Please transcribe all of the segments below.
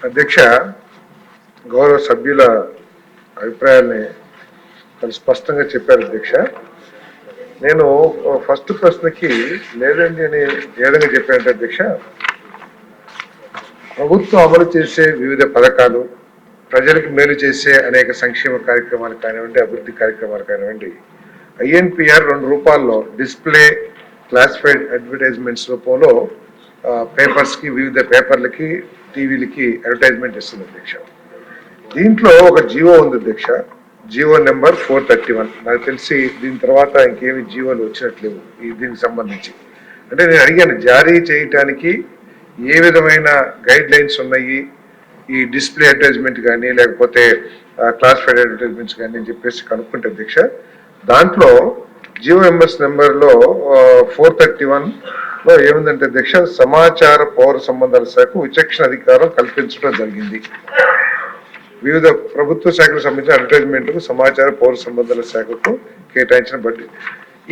అధ్యక్ష గౌరవ సభ్యుల అభిప్రాయాల్ని వాళ్ళు స్పష్టంగా చెప్పారు అధ్యక్ష. నేను ఫస్ట్ ప్రశ్నకి లేదండి అని ఏ విధంగా చెప్పానంటే అధ్యక్ష ప్రభుత్వం అమలు చేసే వివిధ పథకాలు ప్రజలకు మేలు చేసే అనేక సంక్షేమ కార్యక్రమాలు కానివ్వండి అభివృద్ధి కార్యక్రమాలు కానివ్వండి ఐఎన్పిఆర్ రెండు రూపాల్లో డిస్ప్లే క్లాసిఫైడ్ అడ్వర్టైజ్మెంట్స్ రూపంలో పేపర్స్కి వివిధ పేపర్లకి టీవీలకి అడ్వర్టైజ్మెంట్ ఇస్తుంది అధ్యక్ష దీంట్లో ఒక జియో ఉంది అధ్యక్ష GO number four thirty one. నాకు తెలిసి దీని తర్వాత ఇంకేమి జియోలు వచ్చినట్లేవు ఈ దీనికి సంబంధించి. అంటే నేను అడిగాను జారీ చేయటానికి ఏ విధమైన గైడ్ లైన్స్ ఉన్నాయి? ఈ డిస్ప్లే అడ్వర్టైజ్మెంట్ కానీ లేకపోతే క్లాసిఫైడ్ అడ్వర్టైజ్మెంట్స్ కానీ అని చెప్పేసి కనుక్కుంటే దీక్ష. దాంట్లో జియో ఎంఎస్ నెంబర్లో ఫోర్ థర్టీ వన్ ఏముందంటే అధ్యక్ష సమాచార పౌర సంబంధాల శాఖ విచక్షణ అధికారం కల్పించడం జరిగింది. వివిధ ప్రభుత్వ శాఖలకు సంబంధించిన అడ్వర్టైజ్మెంట్లకు సమాచార పౌర సంబంధాల శాఖకు కేటాయించిన బడ్జెట్.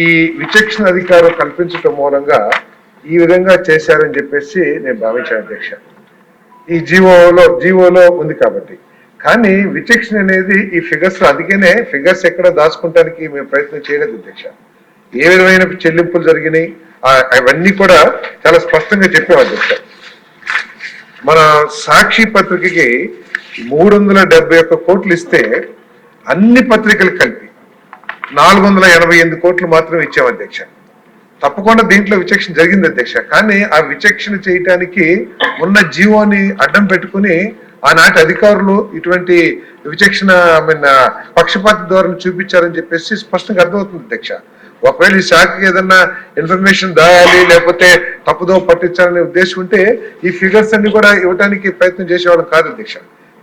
ఈ విచక్షణ అధికారం కల్పించడం మూలంగా ఈ విధంగా చేశారని చెప్పేసి నేను భావించాను అధ్యక్ష. ఈ జీవోలో జీవోలో ఉంది కాబట్టి. కానీ విచక్షణ అనేది ఈ ఫిగర్స్ అందుకనే ఫిగర్స్ ఎక్కడ దాచుకుంటానికి మేము ప్రయత్నం చేయలేదు అధ్యక్ష. ఏ విధమైన చెల్లింపులు జరిగినాయి? అవన్నీ కూడా చాలా స్పష్టంగా చెప్పేవాళ్ళు అధ్యక్ష మన సాక్షి పత్రికకి మూడు వందల డెబ్బై ఒక్క కోట్లు ఇస్తే అన్ని పత్రికలు కలిపి నాలుగు వందల ఎనభై ఎనిమిది కోట్లు మాత్రం ఇచ్చాం అధ్యక్ష. తప్పకుండా దీంట్లో విచక్షణ జరిగింది అధ్యక్ష. కానీ ఆ విచక్షణ చేయటానికి ఉన్న జీవోని అడ్డం పెట్టుకుని ఆనాటి అధికారులు ఇటువంటి విచక్షణ ఐ మీన్ పక్షపాత ధోరణి చూపించారని చెప్పేసి స్పష్టంగా అర్థమవుతుంది అధ్యక్ష. ఒకవేళ ఈ శాఖకి ఏదన్నా ఇన్ఫర్మేషన్ దాయాలి లేకపోతే తప్పుదో పట్టించాలనే ఉద్దేశం ఉంటే ఈ ఫిగర్స్ అన్ని కూడా ఇవ్వడానికి ప్రయత్నం చేసేవాళ్ళం కాదు అధ్యక్ష.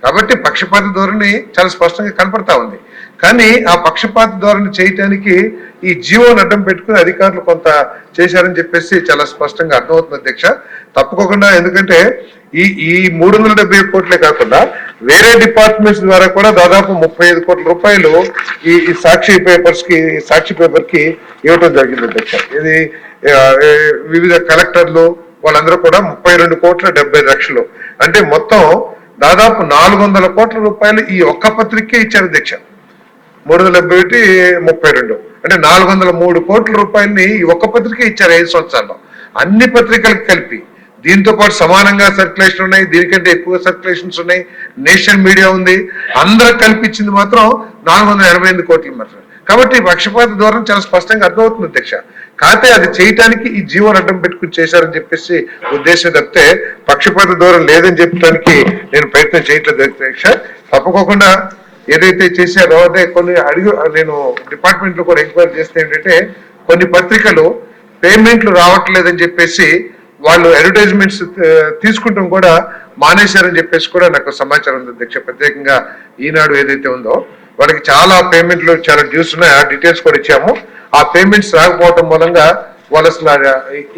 కాబట్టి పక్షపాత ధోరణి చాలా స్పష్టంగా కనపడతా ఉంది. కానీ ఆ పక్షపాత ధోరణి చేయటానికి ఈ జీవోని అడ్డం పెట్టుకుని అధికారులు కొంత చేశారని చెప్పేసి చాలా స్పష్టంగా అర్థమవుతుంది అధ్యక్ష. తప్పుకోకుండా ఎందుకంటే ఈ ఈ మూడు వందల డెబ్బై కోట్లే కాకుండా వేరే డిపార్ట్మెంట్స్ ద్వారా కూడా దాదాపు ముప్పై ఐదు కోట్ల రూపాయలు ఈ సాక్షి పేపర్స్కి ఈ సాక్షి పేపర్కి ఇవ్వడం జరిగింది అధ్యక్ష. ఇది వివిధ కలెక్టర్లు వాళ్ళందరూ కూడా ముప్పై రెండు కోట్ల డెబ్బై లక్షలు. అంటే మొత్తం దాదాపు నాలుగు వందల కోట్ల రూపాయలు ఈ ఒక్క పత్రికే ఇచ్చారు అధ్యక్ష. మూడు వందల డెబ్బై ఒకటి ముప్పై రెండు. అంటే నాలుగు వందల మూడు కోట్ల రూపాయలని ఈ ఒక్క పత్రికే ఇచ్చారు ఐదు సంవత్సరాల్లో. అన్ని పత్రికలకు కలిపి. దీంతో పాటు సమానంగా సర్క్యులేషన్ ఉన్నాయి దీనికంటే ఎక్కువ సర్క్యులేషన్స్ ఉన్నాయి. నేషనల్ మీడియా ఉంది. అందరూ కల్పించింది మాత్రం నాలుగు వందల ఎనభై ఎనిమిది కోట్లు మాత్రం కాబట్టి పక్షపాత ధోరణి చాలా స్పష్టంగా అర్థమవుతుంది అధ్యక్ష. కాకపోతే అది చేయటానికి ఈ జీవోని అడ్డం పెట్టుకుని చేశారని చెప్పేసి ఉద్దేశం తప్పితే పక్షపాత ధోరణి లేదని చెప్పడానికి నేను ప్రయత్నం చేయట్లేదు అధ్యక్ష. తప్పకోకుండా ఏదైతే చేశారో అదే కొన్ని అడిగి నేను డిపార్ట్మెంట్లో కూడా ఎంక్వైరీ చేస్తే ఏంటంటే కొన్ని పత్రికలు పేమెంట్లు రావట్లేదని చెప్పేసి వాళ్ళు అడ్వర్టైజ్మెంట్స్ తీసుకుంటాం కూడా మానేశారని చెప్పేసి కూడా నాకు సమాచారం ఉంది అధ్యక్ష ప్రత్యేకంగా ఈనాడు ఏదైతే ఉందో వాళ్ళకి చాలా పేమెంట్లు చాలా డ్యూస్ ఉన్నాయి. ఆ డీటెయిల్స్ కూడా ఇచ్చాము. ఆ పేమెంట్స్ రాకపోవటం మూలంగా వాళ్ళు అసలు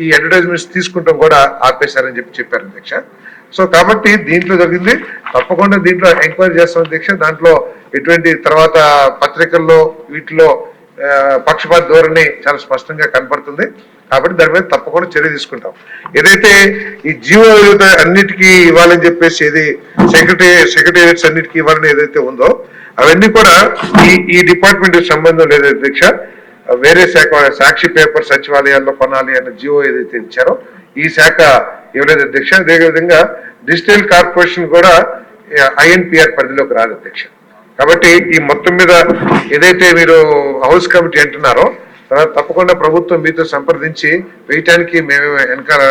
ఈ అడ్వర్టైజ్మెంట్స్ తీసుకుంటాం కూడా ఆపేశారని చెప్పి చెప్పారు అధ్యక్ష సో కాబట్టి దీంట్లో జరిగింది. తప్పకుండా దీంట్లో ఎంక్వైరీ చేస్తాం అధ్యక్ష దాంట్లో ఎటువంటి తర్వాత పత్రికల్లో వీటిలో పక్షపాత ధోరణి చాలా స్పష్టంగా కనపడుతుంది. కాబట్టి దాని మీద తప్పకుండా చర్య తీసుకుంటాం. ఏదైతే ఈ జీవో ఏదైతే అన్నిటికీ ఇవ్వాలని చెప్పేసి ఏది సెక్రటరీ సెక్రటేరియట్స్ అన్నిటికీ ఇవ్వాలని ఏదైతే ఉందో అవన్నీ కూడా ఈ ఈ డిపార్ట్మెంట్ సంబంధం లేదు దీక్ష వేరే శాఖ సాక్షి పేపర్ సచివాలయాల్లో కొనాలి అన్న జీవో ఏదైతే ఇచ్చారో ఈ శాఖ ఇవ్వలేదు అధ్యక్ష. అదేవిధంగా డిజిటల్ కార్పొరేషన్ కూడా ఐఎన్పిఆర్ పరిధిలోకి రాదు అధ్యక్ష. కాబట్టి ఈ మొత్తం మీద ఏదైతే మీరు హౌస్ కమిటీ అంటున్నారో తప్పకుండా ప్రభుత్వం మీతో సంప్రదించి వేయటానికి మేము వెనకాల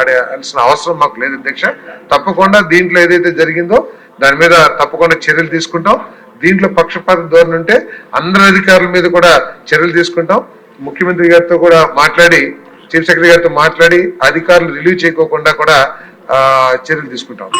ఆడేయాల్సిన ఆడాల్సిన అవసరం మాకు లేదు అధ్యక్ష. తప్పకుండా దీంట్లో ఏదైతే జరిగిందో దాని మీద తప్పకుండా చర్యలు తీసుకుంటాం. దీంట్లో పక్షపాత ధోరణి ఉంటే అందరి అధికారుల మీద కూడా చర్యలు తీసుకుంటాం. ముఖ్యమంత్రి గారితో కూడా మాట్లాడి చీఫ్ సెక్రటరీ గారితో మాట్లాడి అధికారులు రిలీవ్ చేయకోకుండా కూడా చర్యలు తీసుకుంటాం.